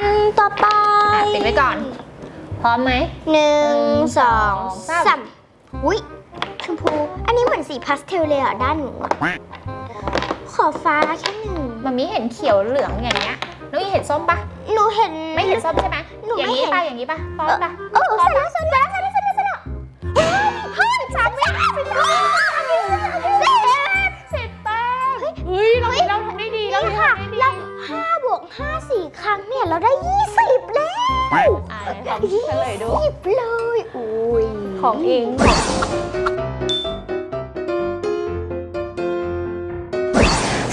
อันต่อไปอะปิดไว้ก่อน พร้อมไหม หนึ่งสองสาม สามอุ้ยชมพู อันนี้เหมือนสีพาสเทลเลยอะ ด้านหนูอะขอฟ้าแค่หนึ่งมันมีเห็นเขียวเหลืองอย่างเงี้ยน้องอีเห็นส้มปะหนูเห็น ไม่เห็นส้มใช่ไหมหนูอย่างไม่นี้เห็นปะอย่างนี้ปะพร้อมปะเออเสร็จแล้วเสร็จแล้วเสร็จแล้วเสร็จแล้วเสร็จแล้วเฮ้ยสามวิสิบสองสิบสิบแต้มเฮ้ยเราเราทำได้ดีเรานี่ทำค่ะได้ดีเราห้าบ วกห้าสี่ครั้งเนี่ย เราได้ยี่สิบแล้วอ่าขอเฉลยดูยี่สิบเลย อุ้ย ของเอง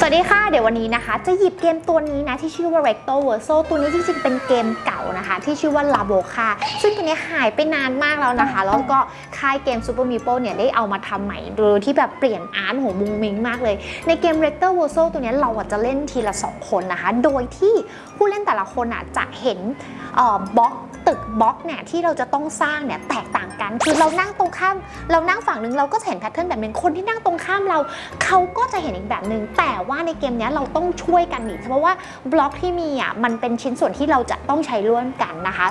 วัสดีค่ะ เดี๋ยววันนี้นะคะ จะหยิบเกมตัวนี้นะ ที่ชื่อว่า Recto Verso ตัวนี้จริงๆ เป็นเกมเก่านะคะ ที่ชื่อว่า l a b o c a ซึ่งตัวนี้หายไปนานมากแล้วนะคะ แล้วก็ค่ายเกม Super Meeple เนี่ย ได้เอามาทำใหม่โดยที่แบบเปลี่ยนอาร์ตโหมุงมิงมากเลย ในเกม Recto Verso ตัวนี้เราอะจะเล่นทีละ 2 คนนะคะ โดยที่ผู้เล่นแต่ละคนอะจะเห็นเอ่อบล็อก ตึกบล็อกเนี่ยที่เราจะต้องสร้างเนี่ยแตกต่างกัน คือเรานั่งตรงข้าม เรานั่งฝั่งหนึ่งเราก็จะเห็นแพทเทิร์นแบบนึงคนที่นั่งตรงข้ามเรา เขาก็จะเห็นอีกแบบหนึ่งแต่ว่าในเกมเนี้ยเราต้องช่วยกันหนีเพราะว่าบล็อกที่มีอะมันเป็นชิ้นส่วนที่เราจะต้องใช้ร่วมกันนะคะ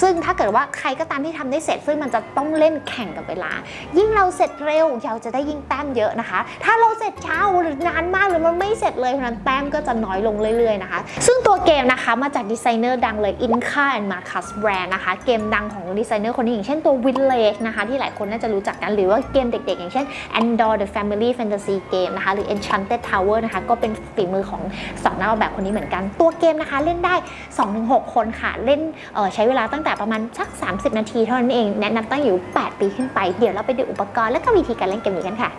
ซึ่งถ้าเกิดว่าใครก็ตามที่ทำได้เสร็จ ซึ่งมันจะต้องเล่นแข่งกับเวลา ยิ่งเราเสร็จเร็วเราจะได้ยิ่งแต้มเยอะนะคะ ถ้าเราเสร็จช้าหรือนานมากหรือมันไม่เสร็จเลยเพราะนั้นแต้มก็จะน้อยลงเรื่อยๆนะคะ ซึ่งตัวเกมนะคะมาจากดีไซเนอร์ดังเลย Inca and Marcus Brand นะคะ เกมดังของดีไซเนอร์คนนี้อย่างเช่นตัว Village นะคะที่หลายคนน่าจะรู้จักกันหรือว่าเกมเด็กๆ อย่างเช่น Andor the Family Fantasy Game นะคะหรือ Enchanted Tower นะคะก็เป็นฝีมือของสองนักออกแบบคนนี้เหมือนกัน ตัวเกมนะคะเล่นได้ 2-6 คนค่ะ เล่นใช้เวลาตั้งแต่ประมาณสัก 30 นาทีเท่านั้นเองแนะนำตั้งอยู่ 8 ปีขึ้นไปเดี๋ยวเราไปดูอุปกรณ์และก็วิธีการเล่นเกมนี้กันค่ะ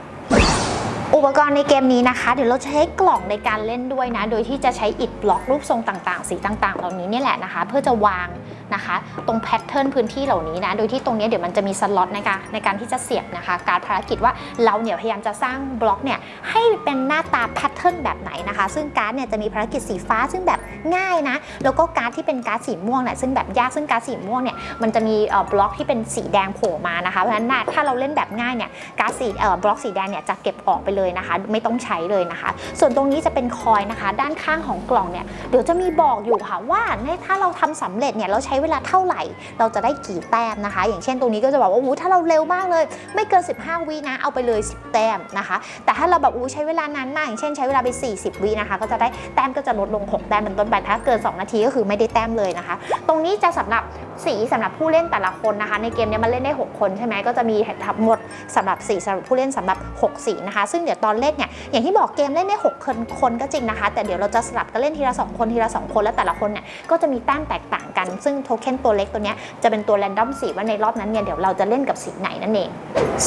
อุปกรณ์ในเกมนี้นะคะ เดี๋ยวเราจะใช้กล่องในการเล่นด้วยนะ โดยที่จะใช้อิฐบล็อกรูปทรงต่างๆ สีต่างๆ เหล่านี้นี่แหละนะคะ เพื่อจะวางนะคะ ตรงแพทเทิร์นพื้นที่เหล่านี้นะ โดยที่ตรงนี้เดี๋ยวมันจะมีสล็อตนะคะในการที่จะเสียบนะคะ การภารกิจว่าเราเนี่ยพยายามจะสร้างบล็อกเนี่ยให้เป็นหน้าตาแพทเทิร์นแบบไหนนะคะ ซึ่งการ์ดเนี่ยจะมีภารกิจสีฟ้าซึ่งแบบง่ายนะ แล้วก็การ์ดที่เป็นการ์ดสีม่วงเนี่ยซึ่งแบบยากซึ่งการ์ดสีม่วงเนี่ยมันจะมีเอ่อบล็อกที่เป็นสีแดงโผล่มานะคะเพราะฉะนั้นถ้าเราเล่นแบบง่ายเนี่ยการ์ดสีเอ่อบล็อกสีแดงเนี่ยจะเก็บออกไปเลยนะคะ ไม่ต้องใช้เลยนะคะ ส่วนตรงนี้จะเป็นคอยนะคะ ด้านข้างของกล่องเนี่ยเดี๋ยวจะมีบอกอยู่ค่ะว่าถ้าเราทำสำเร็จเนี่ยเราใช้เวลาเท่าไหร่ เราจะได้กี่แต้มนะคะ อย่างเช่นตรงนี้ก็จะบอกว่าอู้ถ้าเราเร็วมากเลย ไม่เกิน 15 วินะเอาไปเลย 10 แต้มนะคะ แต่ถ้าเราแบบอู้ใช้เวลานานมาก อย่างเช่นใช้เวลาไป 40 วินะคะ ก็จะได้แต้มก็จะลดลง 6 แต้มเป็นต้นไปถ้าเกิน 2 นาทีก็คือไม่ได้แต้มเลยนะคะ ตรงนี้จะสำหรับสีสำหรับผู้เล่นแต่ละคนนะคะ ในเกมเนี้มันเล่นได้ 6 คนใช่ไหมก็จะมีทั้งหมดสำหรับสีสำหรับผู้เล่นสำหรับ 6 สีนะคะ ซึ่งเดี๋ยวตอนเล่นเนี่ยอย่างที่บอกเกมเล่นได้6คนคนก็จริงนะคะ แต่เดี๋ยวเราจะสลับกันเล่นทีละ 2 คนทีละ 2 คนแล้วแต่ละคนเนี่ยก็จะมีแต้มแตกต่างกัน ซึ่งโทเค็นตัวเล็กตัวเนี้ยจะเป็นตัวแรนดอมสีว่าในรอบนั้นเนี่ยเดี๋ยวเราจะเล่นกับสีไหนนั่นเอง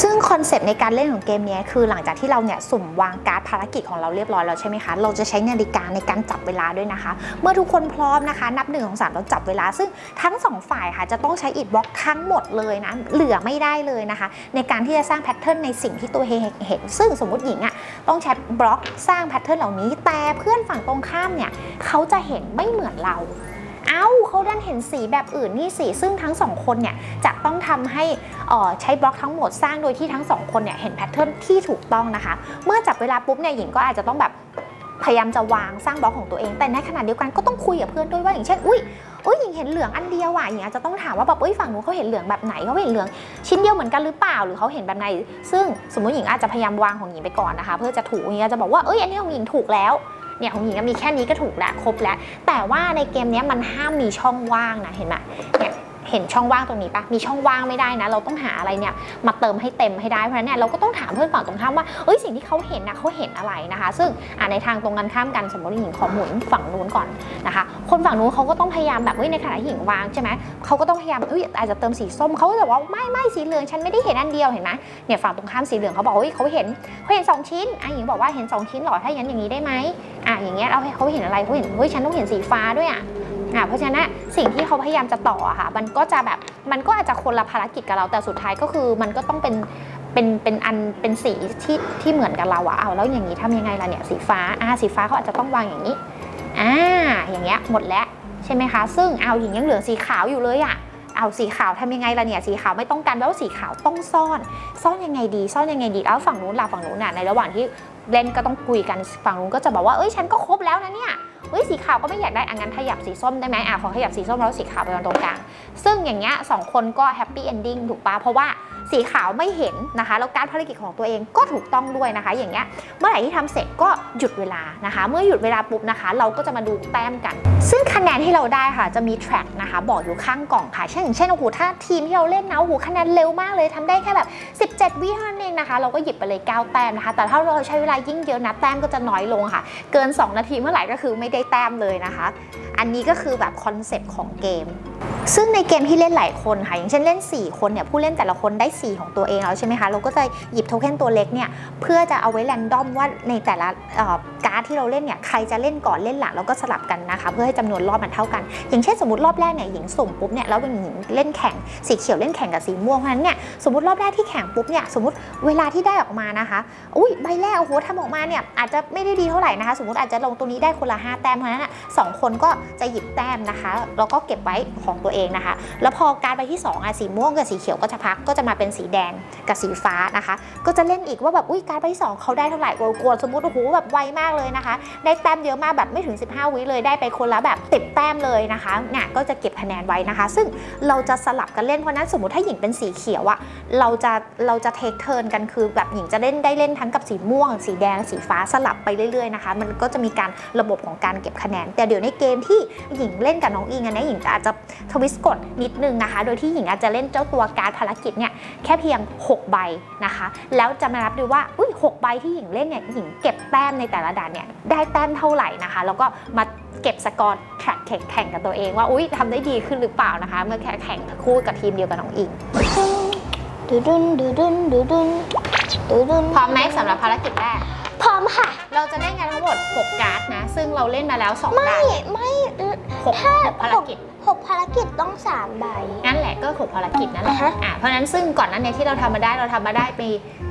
ซึ่งคอนเซปต์ในการเล่นของเกมเนี้ยคือหลังจากที่เราเนี่ยสุ่มวางการ์ดภารกิจของเราเรียบร้อยแล้วใช่ไหมคะเราจะใช้นาฬิกาในการจับเวลาด้วยนะคะ เมื่อทุกคนพร้อมนะคะ นับ1นึ่งของสามเราจับเวลา ซึ่งทั้งสองฝ่ายค่ะจะต้องใช้อิฐบล็อกทั้งหมดเลยนะเหลือไม่ได้เลยนะคะ ในการที่จะสร้างแพทเทิร์นในสิ่งที่ตัวเองเห็น ซึ่งสมมติหญิงอะต้องใช้บล็อกสร้างแพทเทิร์นเหล่านี้ แต่เพื่อนฝั่งตรงข้ามเนี่ยเขาจะเห็นไม่เหมือนเรา เอ้าเขาดันเห็นสีแบบอื่นนี่สีซึ่งทั้งสองคนเนี่ยจะต้องทำให้ออใช้บล็อกทั้งหมดสร้างโดยที่ทั้งสองคนเนี่ยเห็นแพทเทิร์นที่ถูกต้องนะคะ เมื่อจับเวลาปุ๊บเนี่ยหญิงก็อาจจะต้องแบบ พยายามจะวางสร้างบล็อกของตัวเอง แต่ในขณะเดียวกันก็ต้องคุยกับเพื่อนด้วยว่าอย่างเช่น อุ้ยอุ้ยหญิงเห็นเหลืองอันเดียวอะหญิงอาจจะต้องถามว่าแบบอุ้ยฝั่งนู้นเขาเห็นเหลืองแบบไหนเขาเห็นเหลืองชิ้นเดียวเหมือนกันหรือเปล่าหรือเขาเห็นแบบไหน ซึ่งสมมติหญิงอาจจะพยายามวางของหญิงไปก่อนนะคะ เพื่อจะถูกหญิงอาจจะบอกว่าเอ้ยอันนี้ของหญิงถูกแล้วเนี่ยของหญิงมีแค่นี้ก็ถูกแล้วครบแล้ว แต่ว่าในเกมนี้มันห้ามมีช่องว่างนะเห็นไหมเนี่ย เห็นช่องว่างตรงนี้ปะมีช่องว่างไม่ได้นะ เราต้องหาอะไรเนี่ยมาเติมให้เต็มให้ได้เพราะฉะนั้นเนี่ยเราก็ต้องถามเพื่อนฝั่งตรงข้ามว่าเอ้ยสิ่งที่เขาเห็นนะเขาเห็นอะไรนะคะ ซึ่งอ่าในทางตรงกันข้ามกันสมมติหญิงขอหมุนฝั่งนู้นก่อนนะคะ คนฝั่งนู้นเขาก็ต้องพยายามแบบเฮ้ยในขณะที่หญิงวางใช่ไหมเขาก็ต้องพยายามเอ้ยอาจจะเติมสีส้มเขาก็จะบอกว่าไม่ไม่สีเหลืองฉันไม่ได้เห็นอันเดียวเห็นไหมเนี่ยฝั่งตรงข้ามสีเหลืองเขาบอกเฮ้ยเขาเห็นเขาเห็นสองชิ้นอะหญิงบอกว่าเห็นสองชิ้นหรอถ้าอย่างนี้ได้ไหมอะอย่างเงี้ยเราเขาเห็นอะไรเขาเห็นเฮ้ยฉันต้องเห็นสีฟ้าด้วยอะ อะเพราะฉะนั้นสิ่งที่เขาพยายามจะต่ออะค่ะ มันก็จะแบบมันก็อาจจะคนละภารกิจกับเราแต่สุดท้ายก็คือมันก็ต้องเป็นเป็นเป็นอันเป็นสีที่ที่เหมือนกับเราอะเอาแล้วอย่างนี้ทำยังไงล่ะเนี่ยสีฟ้าอะสีฟ้าเขาอาจจะต้องวางอย่างนี้อ่าอย่างเงี้ยหมดแล้วใช่ไหมคะ ซึ่งเอาหญิงยังเหลือสีขาวอยู่เลยอะเอาสีขาวทำยังไงล่ะเนี่ยสีขาวไม่ต้องการแปลว่าสีขาวต้องซ่อน ซ่อนยังไงดี ซ่อนยังไงดีแล้วฝั่งนู้นล่ะฝั่งนู้นน่ะในระหว่างที่เล่นก็ต้องคุยกันฝั่งนู้นก็จะบอกว่าเอ้ยฉันก็ครบแล้วนะเนี่ย ฮ้ยสีขาวก็ไม่อยากได้อังั้นขยับสีส้มได้ไหมอะขอขยับสีส้มแล้วสีขาวไปตรงกลาง ซึ่งอย่างเงี้ยสองคนก็แฮปปี้เอนดิ้งถูกปะเพราะว่า สีขาวไม่เห็นนะคะ แล้วการภารกิจของตัวเองก็ถูกต้องด้วยนะคะ อย่างเงี้ยเมื่อไหร่ที่ทำเสร็จก็หยุดเวลานะคะ เมื่อหยุดเวลาปุ๊บนะคะ เราก็จะมาดูแต้มกัน ซึ่งคะแนนที่เราได้ค่ะจะมี track นะคะ บอกอยู่ข้างกล่องค่ะ เช่นอย่างเช่นโอ้โหถ้าทีมที่เราเล่นนะโอ้โหคะแนนเร็วมากเลยทำได้แค่แบบ 17 วิเท่านั้นเองนะคะ เราก็หยิบไปเลย 9 แต้มนะคะ แต่ถ้าเราใช้เวลายิ่งเยอะนะแต้มก็จะน้อยลงค่ะ เกิน 2 นาทีเมื่อไหร่ก็คือไม่ได้แต้มเลยนะคะ อันนี้ก็คือแบบคอนเซ็ปต์ของเกมซึ่งในเกมที่เล่นหลายคนค่ะ อย่างเช่นเล่น 4 คนเนี่ยผู้เล่นแต่ละคนได้ 4 ของตัวเองแล้วใช่ไหมคะเราก็จะหยิบโทเค็นตัวเล็กเนี่ยเพื่อจะเอาไว้แรนดอมว่าในแต่ละการ์ดที่เราเล่นเนี่ยใครจะเล่นก่อนเล่นหลังแล้วก็สลับกันนะคะ เพื่อให้จำนวนรอบมันเท่ากัน อย่างเช่นสมมติรอบแรกเนี่ยหญิงสุ่มปุ๊บเนี่ยแล้วเป็นหญิงเล่นแข่งสีเขียวเล่นแข่งกับสีม่วงเพราะฉะนั้นเนี่ยสมมติรอบแรกที่แข่งปุ๊บเนี่ยสมมติเวลาที่ได้ออกมานะคะอุ้ยใบแรกโอ้โหทำออกมาเนี่ยอาจจะไม่ได้ดีเท่าไหร่นะคะ สมมติอาจจะลงตรงนี้ได้คนละ5แต้มเพราะฉะนั้นสองคนก็จะหยิบแต้มนะคะแล้วก็เก็บไว้ของตัวเองนะคะ แล้วพอการไปที่2อะสีม่วงกับสีเขียวก็จะพักก็จะมาเป็นสีแดงกับสีฟ้านะคะ ก็จะเล่นอีกว่าแบบอุ้ยการไปที่2เขาได้เท่าไหร่กลัวสมมติโอ้โหแบบไวมากเลยนะคะได้แต้มเยอะมากแบบไม่ถึง 15 วิเลยได้ไปคนละแบบติดแต้มเลยนะคะเนี่ยก็จะเก็บคะแนนไว้นะคะ ซึ่งเราจะสลับกันเล่นเพราะนั้นสมมติถ้าหญิงเป็นสีเขียวอะเราจะเราจะเทคเทิร์นกันคือแบบหญิงจะเล่นได้เล่นทั้งกับสีม่วง สีแดงสีฟ้าสลับไปเรื่อยๆนะคะ มันก็จะมีการระบบของการเก็บคะแนน แต่เดี๋ยวในเกมที่หญิงเล่นกับน้องอิงอันนี้หญิงอาจจะทวสต์กดนิดนึงนะคะ โดยที่หญิงอาจจะเล่นเจ้าตัวการ์ดภารกิจเนี่ยแค่เพียง 6 ใบนะคะ แล้วจะมานับดูว่าอุ้ย6ใบที่หญิงเล่นเนี่ยหญิงเก็บแต้มในแต่ละด่านเนี่ยได้แต้มเท่าไหร่นะคะ แล้วก็มาเก็บสกอร์แข่งแข่งกับตัวเองว่าอุ้ยทำได้ดีขึ้นหรือเปล่านะคะ เมื่อแข่งแข่งคู่กับทีมเดียวกับน้องอิงดูดุนดูดุนดูดุนดูดุนพร้อมไหมสำหรับภารกิจแรกพร้อมค่ะ เราจะเล่นกันทั้งหมด 6 การ์ดนะ ซึ่งเราเล่นมาแล้ว2ไม่ด่านไม่หกหกภารกิจ หกภารกิจต้องสามใบ นั่นแหละก็หกภารกิจนั่นแหละอ่าฮะ อะเพราะฉะนั้นซึ่งก่อนหนั้นเนี่ยที่เราทำมาได้เราทำมาได้ปี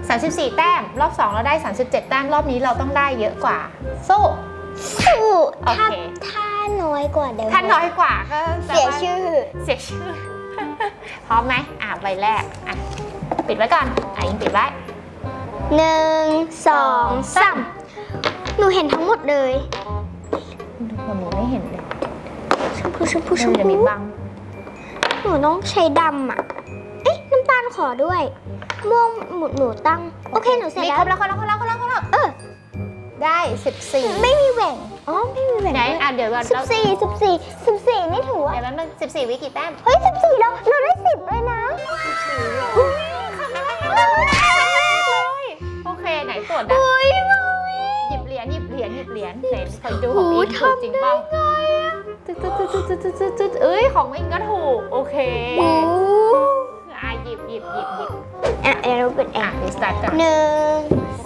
34 แต้ม รอบ 2 เราได้ 37 แต้ม รอบนี้เราต้องได้เยอะกว่า สู้ สู้โอถ้าเค ถ้าน้อยกว่าเดิมถ้าน้อยกว่าก็แปลเสียว่าชื่อ เสียชื่อ พร้อมไหมอะใบแรกอะปิดไว้ก่อนอะยิงปิดไว้ หนึ่งสองสามหนูเห็นทั้งหมดเลยมันมีไม่เห็นเลย ชมพูชมพูชมมันพูบังหนูต้องใช้ดำอะ เอ๊ะน้ำตาลขอด้วย ม่วงหนูหนูตั้ง โอเคหนูเสร็จแล้ครวบแล้วครบแล้วครบแล้วครบแล้วครบแล้วเออได้14ไม่มีแหว่งอ๋อไม่มีแหว่งไหนอะเดี๋ยวเราสิบสี่สิบสี่สิบสี่นี่ถือว่าเดี๋ยวมันสิบสี่วิกี่แต้มเฮ้ยสิบสี่เราเราได้สิบเลยนะสิบสี่ บเหรียญหยิบเหรียญไหนขอดูของอิงถูกจริงเปล่าตึ๊ดตึ๊ดตึ๊ดตึ๊ดตึ๊ดตึ๊ดตึ๊ดเอ้ยของอิงก็ถูก โอเคโอ้อะหยิบหยิบหยิบหยิบอะเดี๋ยวเราเปิดแออะร์รีสตาร์ทก่อนหนึ่ง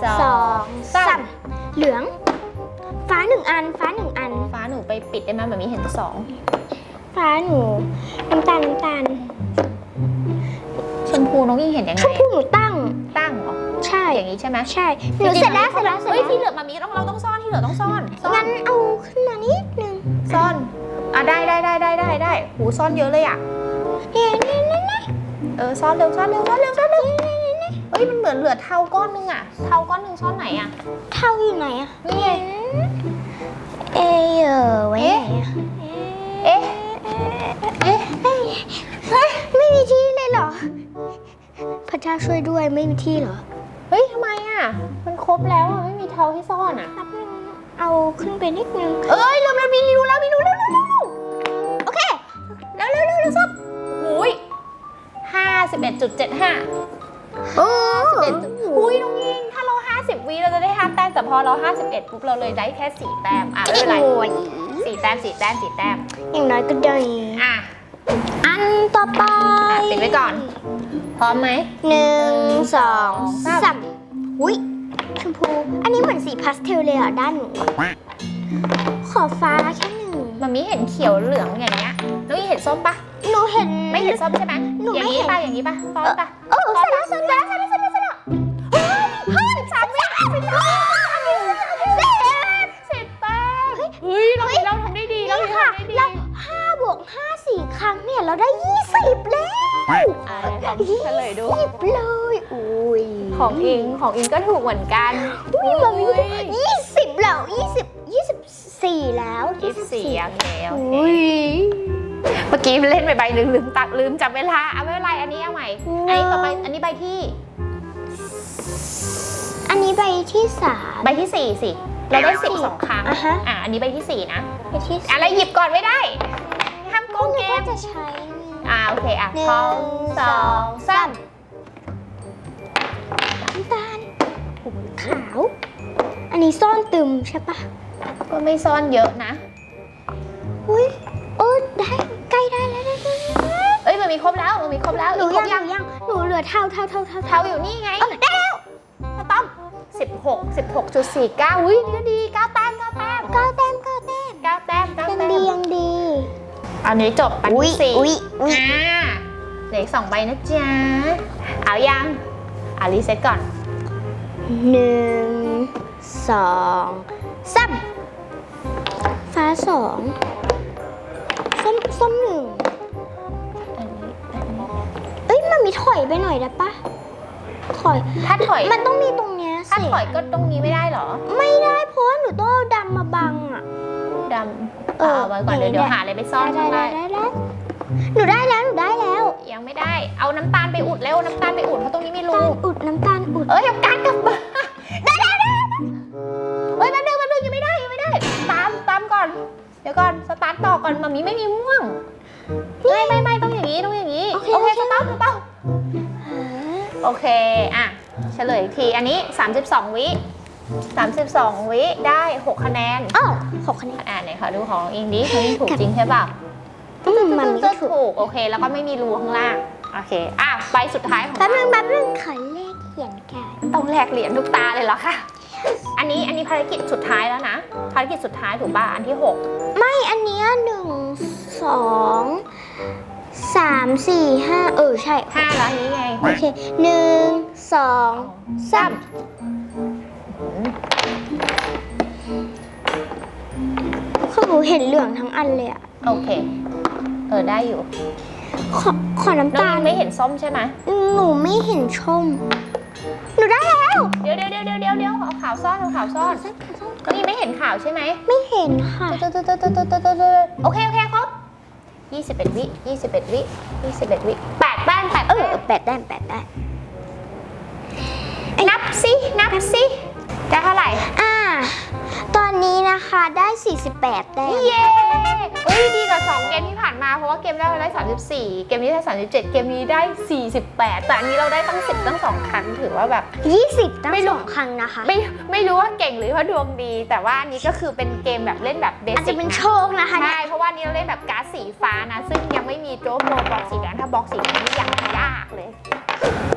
สสอองงสามเหลือง ฟ้าหนึ่งอัน ฟ้าหนึ่งอัน ฟ้าหนูไปปิดได้ไหมแบบนี้เห็นสองฟ้าหนูน้ำตาลน้ำตาลชมพูน้องอิงเห็นยังชไงมพูหนูตั้ง ตั้งเหรอ ใช่อย่างนี้ใช่ไหมใช่หนูเสร็จแล้วเสร็จแล้วเสร็จเฮ้ยแล้วที่เหลือมามีต้องเราต้องซ่อนที่เหลือต้องซ่อนซ่อนงั้นเอาขึ้นมานิดนึงซ่อนอะได้ได้ได้ได้ได้ได้หูซ่อนเยอะเลยอะเนี่ยเนี่ยเนี่ยเนี่ยเออซ่อนเร็วซ่อนเร็วซ่อนเร็วซ่อนเร็วเฮ้ยมันเหมือนเหลือเทาก้อนนึงอะเทาก้อนนึงซ่อนไหนอะ เท่าอยู่ไหนอะนี่ไงเอเออไว้ไหนอะเอ๊ะ เอ๊ะเฮ้ยเฮ้ยไม่มีที่เลยเหรอพระเจ้าช่วยด้วยไม่มีที่เหรอ เฮ้ยทำไมอะ มันครบแล้วอะไม่มีเทาให้ซ่อนอะแป๊บนึงเอาขึ้นไปนิดนึงเอ้ยเร็วเร็วมีรูแล้วมีรูแล้วเร็วเร็วเร็วโอเคเร็วเร็วเร็วเร็วซับหุยห้าสิบเอ็ดจุดเจ็ดห้าโอ้สิบเอ็ดหุยน้องยิงถ้าเราห้าสิบวิเราจะได้ห้าแต้มแต่พอเราห้าสิบเอ็ดปุ๊บเราเลยได้แค่สี่แต้มอะไม่เป็นไรโอ้ยสี่แต้มสี่แต้มสี่แต้มอย่างน้อยก็ได้อะ อันต่อไปอะปิดไว้ก่อน พร้อมไหม หนึ่งสองสามสามอุ้ยชมพู อันนี้เหมือนสีพาสเทลเลยอะ ด้านหนู ขอฟ้าแค่หนึ่งมันมีเห็นเขียวเหลืองอย่างเงี้ยน้องยิงเห็นส้มปะหนูเห็น ไม่เห็นส้มใช่ไหมหนูอย่าไม่งนี้เห็น ปะอย่างนี้ปะซ้อนปะเออเสร็จแล้วเสร็จแล้วเสร็จแล้วเสร็จแล้วเสร็จแล้วเฮ้ยสามวิสิบแต้มสิบแต้มเฮ้ยเราเราทำได้ดีเรานี่ทำค่ะ ได้ดีเราห้าบวกห้าสี่ ครั้งเนี่ยเราได้ยี่สิบแล้วอ่าของเฉลยดู สิบเลย อุ้ยของอิงของอิงก็ถูกเหมือนกัน อุ้ยแบบนี้ยี่สิบแล้วยี่สิบยี่สิบ14แล้วยี่สิบสี่โอเคโอเคอุ้ยเมื่อกี้เล่นไปใบหนึ่งลืมตักลืมจับเวลาเอาไม่เป็นไรอันนี้เอาใหม่อันนี้ต่อไปอันนี้ใบที่อันนี้ใบที่สามใบที่สี่สิเราได้สิบสองครั้งอะฮะอะอันนี้ใบที่สี่นะใบที่อะไรหยิบก่อนไม่ได้ห้ามโกก็งนึเกกว่ามจะใช้อ่าโอเคอะหนึ่สองสองสามน้ำตาลขาว อันนี้ซ่อนตึมใช่ปะก็ไม่ซ่อนเยอะนะ อุ้ยเออได้ใกล้ได้แล้วได้ได้ได้เอ้ยมันมีครบแล้วมันมีครบแล้วหนูครยับงหนูยังหนูเหลือเท่าเท่าเท่าเท่าเท่าอยู่นี่ไงได้แล้วสต้อมสิบหกสิบหกจุดสี่เก้าอุ้ยนี่ก็ดีเก้าแต้มเก้าแต้มเก้าแต้มเก้าแต้มเก้า อันนี้จบปันอุ๊ยที่สี่อุ๊ยอุ๊ย อ่าเหลืออกสองใบนะจ๊ะ เอายังอะรีเซ็ตก่อน หนึ่งสองสามฟ้าสองส้มส้มหนึ่งอันนี้อันนี้เอ้ยมันมีถอยไปหน่อยได้ปะ ถอย ถ้าถอยมันต้องมีตรงเนี้ยถ้าสิถอยก็ตรงนี้ไม่ได้เหรอไม่ได้เพราะว่าหนูต้องเอาดำมาบังอะ ดำเอาไว้ก่อนเดี๋ยวเดี๋ยวหาอะไรไปซ่อนได้ข้างได้ใต้ได้ได้หนูได้แล้วหนูได้แล้วยังไม่ได้ เอาน้ำตาลไปอุดเร็วน้ำตาลไปอุดเพราะตรงนี้มีรูตาลอุดน้ำตาลอุดเอ้ยเอาการกลับมาได้ได้ได้เฮ้ยแป๊บนึงแป๊บนึงยังไม่ได้ยังไม่ได้ ตามตามก่อน เดี๋ยวก่อนสตาร์ทต่อก่อนมามีไม่มีม่วง ไม่ไม่ไม่ต้องอย่างนี้ต้องอย่างนี้โอเคโอเคโอเคสตาร์ทสตาร์ทหา โอเค อะ เฉลยอีกที อันนี้ 32 วิ 32 วิได้ 6 คะแนนอ้าวหกคะแนน อ่าไหนขอดูของอิงดิของอิงถูกจริงใช่ป่ะอืมมันมีก็ถูกถูก โอเค แล้วก็ไม่มีรูข้างล่าง โอเค อะไปสุดท้ายของแป๊บนึเรางแป๊บนึงขอเลขเขียนกันต้องแลกเหรียญทุกตาเลยเหรอคะ อันนี้ อันนี้ภารกิจสุดท้ายแล้วนะ ภารกิจสุดท้ายถูกป่ะ อันที่ 6 ไม่อันเนี้ยหนึ่งสอง สามสี่ห้าเออ ใช่5แล้วอันนี้ไงโอเคหนึ่งสองสามคือหนูเห็นเหลืองทั้งอันเลยอะโอเค เออได้อยู่ขอขอน้ำน้องตาลอิงไม่เห็นส้มใช่ไหมหนูไม่เห็นชม หนูได้แล้วเดี๋ยวเดี๋ยวเดี๋ยวเดี๋ยวเดี๋ยวเอาขาวซ่อนเอาขาวซ่อนน้องอิงไม่เห็นขาวใช่ไหมไม่เห็นค่ะตึ๊ดตึ๊ดตึ๊ดตึ๊ดตึ๊ดตึ๊ดตึ๊ดโอเคโอเคครบ 21 วิ 21 วิ 21 วิแปดแต้มแปดเอแต้อมแปดได้แปดได้นับสินับสิได้เท่าไหร่อ่า ตอนนี้นะคะได้ 48 แต้มเย้เอ้ยดีกว่า2เกมที่ผ่านมา เพราะว่าเกมแรกเราได้ 34 เกมนี้ได้ 37 เกมนี้ได้ 48 แต่อันนี้เราได้ตั้ง 10 ตั้ง 2 ครั้งถือว่าแบบ 20 ตั้งไม่รู้สองครั้งนะคะ ไม่ไม่รู้ว่าเก่งหรือว่าดวงดี แต่ว่าอันนี้ก็คือเป็นเกมแบบเล่นแบบเบอาจสิจะกเป็นโชคนะคะเนี่ยใช่เพราะว่านี้เราเล่นแบบการ์ดสีฟ้านะ ซึ่งยังไม่มีโจ๊กโบบ็อกสีแดงถ้าบล็อกสีแดงนี่อย่างยากเลย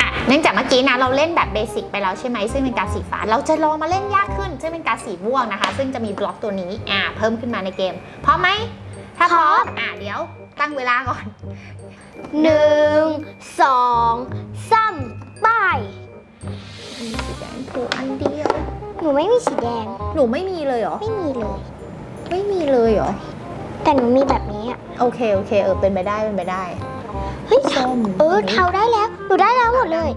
อะเนื่องจากเมื่อกี้นะเราเล่นแบบเบสิกไปแล้วใช่ไหมซึ่งเป็นการดสีฟ้าเราจะลองมาเล่นยากขึ้น ซึ่งเป็นการดสีม่วงนะคะ ซึ่งจะมีบล็อกตัวนี้อ่าเพิ่มขึ้นมาในเกมพร้อมไหมถ้าพร้อมอะเดี๋ยวตั้งเวลาก่อนหนึ่งสองสามไป้ายมีสีแดงถูกอันเดียว หนูไม่มีสีแดง หนูไม่มีเลยเหรอ ไม่มีเลย ไม่มีเลยเหรอ แต่หนูมีแบบนี้อะ โอเค โอเค เออ เป็นไปได้ เป็นไปได้ เฮ้ยส้มเออเทาได้แล้ว หนูได้แล้วหมดเลย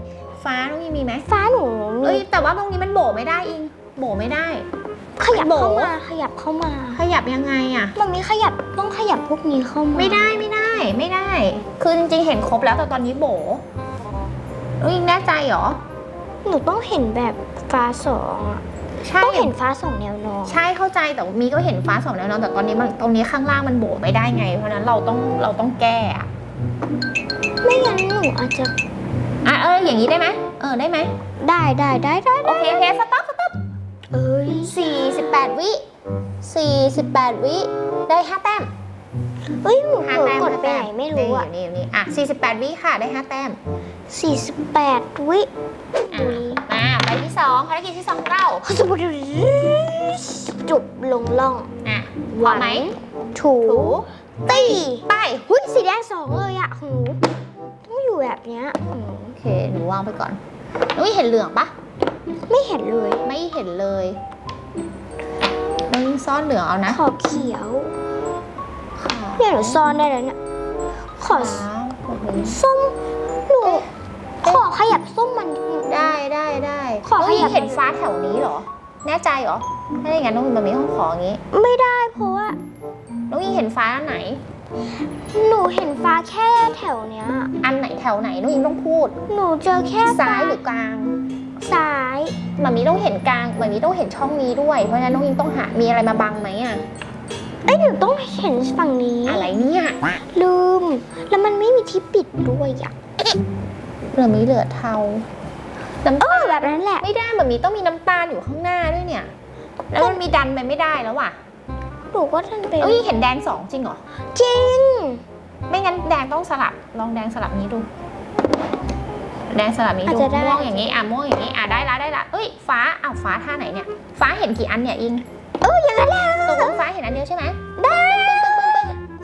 ฟ้าน้องมีมีไหม ฟ้าหนูมีเอ้ย แต่ว่าตรงนี้มันโบกไม่ได้อิง โบกไม่ได้ ขยับโบเข้ามาขยับเข้ามา ขยับยังไงอะมันมีขยับต้องขยับพวกนี้เข้ามาไม่ได้ไม่ได้ไม่ได้ คือจริงๆเห็นครบแล้วแต่ตอนนี้โบน้องอิงแน่ใจเหรอ หนูต้องเห็นแบบฟ้าสองอะใช่ต้องเห็นฟ้าสองแนวนอนใช่เข้าใจแต่มีก็เห็นฟ้าสองแนวนอนแต่ตอนนี้มันตรงนี้ข้างล่างมันโบไม่ได้ไง เพราะฉะนั้นเราต้องเราต้องแก้อะไม่งั้นหนูอาจจะอะเอออย่างนี้ได้ไหมเออได้ไหมได้ได้ได้ได้โอเคโอเคสต็อป สต็อปเอ้ยสี่สิบแปดวิสี่สิบแปดวิ ได้ห้าแต้มเอ้ยหนูห้าเผลอแต้มกดไปไหนไม่รู้อะ นี่อยู่นี่อยู่นี่อะสี่สิบแปดวิค่ะ ได้ห้าแต้มสี่สิบแปดวิอะมาไปที่สองภารกิจที่สองของเรา สมมติจุบลงล่องอะพร้อมไหมถูถู ตีไป หุ้ยสีแดงสองเลยอะของหนูต้องอยู่แบบเนี้ยของหนูโอเค หนูวางไปก่อนนุ้ยเห็นเหลืองปะไม่เห็นเลย ไม่เห็นเลยนุ้ย ซ่อนเหลืองเอานะขอเขียวขาวเนี่ยหนูซ่อนได้แล้วเนี่ย ขอขาวโอ้โหส้ม หนู ขอขยับส้มมันได้ได้ได้ขอขยับนุ้ยเห็นฟ้าแถวนี้เหรอ แน่ใจเหรอถ้าอย่างนั้นน้องอิงมามีต้องขออย่างนี้ไม่ได้เพราะว่า น้องอิงเห็นฟ้าอันไหน หนูเห็นฟ้าแค่แถวเนี้ย อันไหนแถวไหนน้องอิงต้องพูด หนูเจอแค่ซ้ายฟ้หรือกลาง ซ้ายมามีต้องเห็นกลางมามีต้องเห็นช่องนี้ด้วย เพราะฉะนั้นน้องอิงต้องหา มีอะไรมาบังไหมอะเอ้ยหนูต้องเห็นฝั่งนี้ อะไรเนี่ย ลืม แล้วมันไม่มีที่ปิดด้วยอะเหลือมีเหลือเทาน้ำเอตาอลแบบนั้นแหละ ไม่ได้แบบมีต้องมีน้ำตาลอยู่ข้างหน้าด้วยเนี่ย แล้วมันมีดันไปไม่ได้แล้วว่ะหนูก็ทันเป็นเอ้ยเห็นแดงสองจริงเหรอ จริง ไม่งั้นแดงต้องสลับ ลองแดงสลับนี้ดู แดงสลับนี้อาจดูจะได้ ม่วงอย่างนี้อะม่วงอย่างนี้อะได้ละได้ละเอ้ยฟ้าอ้าวฟ้าท่าไหนเนี่ย ฟ้าเห็นกี่อันเนี่ยอิงเอออย่างนั้นแหละตกลงฟ้าเห็นอันเดียวใช่ไหมได้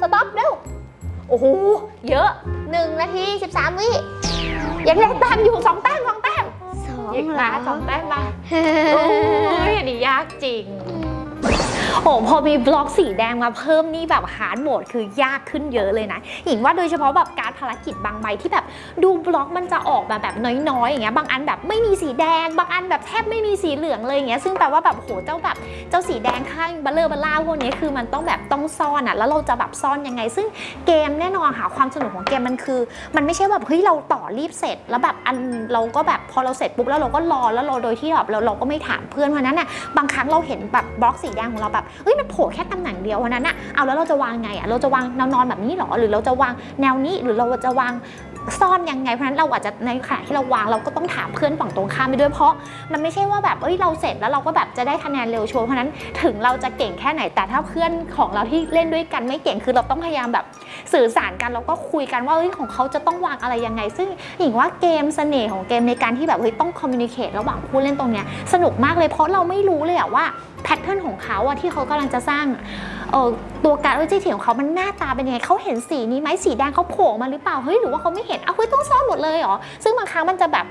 สต็อปเร็วโอ้โหเยอะหนึ่งนาทีสิบสามวิยังได้แต้มอยู่สองแต้มสองแต้มสองอีกแล้นะวสองแต้มมาโอ้ยอันนี้ยากจริง โอ้พอมีบล็อกสีแดงมาเพิ่มนี่แบบฮาร์ดโหมดคือยากขึ้นเยอะเลยนะหญิงว่าโดยเฉพาะแบบการภารกิจบางใบที่แบบดูบล็อกมันจะออกมาแบบน้อยๆอย่างเงี้ยบางอันแบบไม่มีสีแดง บางอันแบบแทบไม่มีสีเหลืองเลยอย่างเงี้ยซึ่งแปลว่าแบบโหเจ้าแบบเจ้าสีแดงข้างบัลเลอร์บัลล่าพวกนี้คือมันต้องแบบต้องซ่อนอะแล้วเราจะแบบซ่อนยังไง ซึ่งเกมแน่นอนค่ะความสนุกของเกมมันคือ มันไม่ใช่แบบเฮ้ยเราต่อรีบเสร็จ แล้วแบบอันเราก็แบบพอเราเสร็จปุ๊บแล้วเราก็รอแล้วเราโดยที่แบบเราเราก็ไม่ถามเพื่อนเพราะนั้นน่ะบางครั้งเราเห็นแบบบล็อกสีแดงของเราแบบเฮ้ยมันโผล่แค่ตำแหน่งเดียวเพราะฉะนั้นน่ะเอาแล้วเราจะวางไงอะเราจะวางแนวนอนแบบนี้หรอหรือเราจะวางแนวนี้หรือเราจะวางซ่อนยังไงเพราะฉะนั้นเราอาจจะในขณะที่เราวางเราก็ต้องถามเพื่อนฝั่งตรงข้ามไปด้วยเพราะ มันไม่ใช่ว่าแบบเอ้ยเราเสร็จแล้วเราก็แบบจะได้คะแนนเร็วชัวร์เพราะฉะนั้นถึงเราจะเก่งแค่ไหนแต่ถ้าเพื่อนของเราที่เล่นด้วยกันไม่เก่งคือเราต้องพยายามแบบสื่อสารกันแล้วก็คุยกันว่าเฮ้ยของเขาจะต้องวางอะไรยังไง ซึ่งหญิงว่าเกมเสน่ห์ของเกมในการที่แบบเฮ้ยต้องคอมมิวนิเคตระหว่างผู้เล่นตรงเนี้ยสนุกมากเลยเพราะเราไม่รู้เลยอะว่าแพทเทิร์นของเขาอะที่เขากำลังจะสร้างเออตัวการ์ดวิจิตรของเขามันหน้าตาเป็นยังไงเขาเห็นสีนี้ไหมสีแดงเขาโผล่มาหรือเปล่าเฮ้ยหรือว่าเขาไม่เห็นเอาเฮ้ยต้องซ่อนหมดเลยเหรอซึ่งบางครั้งมันจะแบบ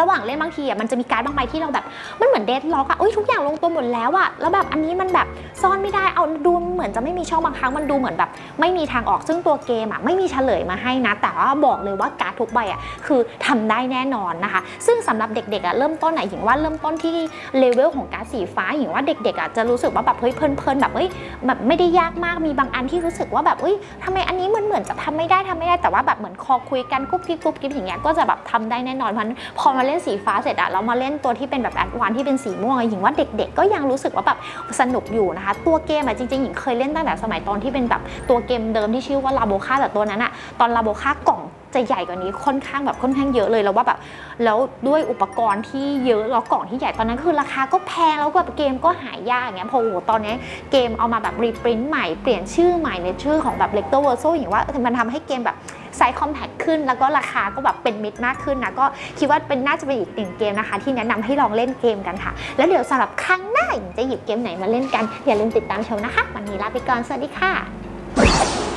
ระหว่างเล่นบางทีอะมันจะมีการดบางใบที่เราแบบมันเหมือนเดดล็อกอะเอ้ยทุกอย่างลงตัวหมดแล้วอะแล้วแบบอันนี้มันแบบซ่อนไม่ได้เอาดูเหมือนจะไม่มีช่องบางครั้งมันดูเหมือนแบบ ไม่มีทางออกซึ่งตัวเกมอะไม่มีเฉลยมาให้นะ แต่ว่าบอกเลยว่าการดทุกใบอะคือทำได้แน่นอนนะคะ ซึ่งสำหรับเด็กๆอะเริ่มต้นไหนหญิงว่าเริ่มต้นที่เลเวลของการดสีฟ้าหญิงว่าเด็กๆอะจะรู้สึกว่าแบบเฮ้ยเพลินๆแบบเฮ้ยแบบไม่ได้ยากมากมีบางอันที่รู้สึกว่าแบบเอ้ยทำไมอันนี้มันเหมือนจะทำไม่ได้ทำไม่ได้แต่ว่าแบบเหมือนคอคุยกันกุ๊บกิ๊บกุ๊บกิ๊บอย่างเงี้ยก็จะแบบทำได้แน่นอนเพราะพอมาเล่นสีฟ้าเสร็จอะแล้วมาเล่นตัวที่เป็นแบบแอดวานที่เป็นสีม่วงอะหญิงว่าเด็กๆ ก็ยังรู้สึกว่าแบบสนุกอยู่นะคะ ตัวเกมอะจริงๆหญิงเคยเล่นตั้งแต่สมัยตอนที่เป็นแบบตัวเกมเดิมที่ชื่อว่าลาโบคาแต่ตัวนั้นอะตอนลาโบคากล่องจะใหญ่กว่านี้ค่อนข้างแบบค่อนข้างเยอะเลยแล้วว่าแบบแล้วด้วยอุปกรณ์ที่เยอะแล้วกล่องที่ใหญ่ตอนนั้นคือราคาก็แพงแล้วแบบเกมก็หายากอย่างเงี้ยพอโอตอนนี้เกมเอามาแบบรีปรินต์ใหม่เปลี่ยนชื่อใหม่ในชื่อของแบบ l e c t o v e r s o อย่างว่ามันทำให้เกมแบบ ไซส์คอมแพคขึ้น แล้วก็ราคาก็แบบเป็นมิดมากขึ้นนะก็คิดว่าเป็นน่าจะเป็นอีกหนึ่งเกมนะคะ ที่แนะนำให้ลองเล่นเกมกันค่ะ แล้วเดี๋ยวสำหรับครั้งหน้าจะหยิบเกมไหนมาเล่นกัน อย่าลืมติดตามชมนะคะ วันนี้ลาไปก่อนสวัสดีค่ะ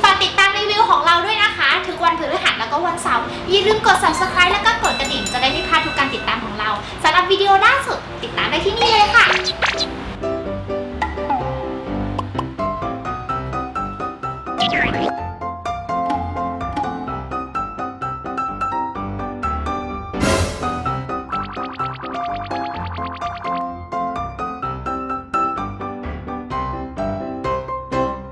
ฝากติดตามรีวิวของเราด้วยนะคะ ทุกวันพฤหัสแล้วก็วันเสาร์อย่าลืมกด subscribe แล้วก็กดกระดิ่งจะได้ไม่พลาดทุกการติดตามของเราสำหรับวิดีโอล่าสุดติดตามได้ที่นี่เลยค่ะ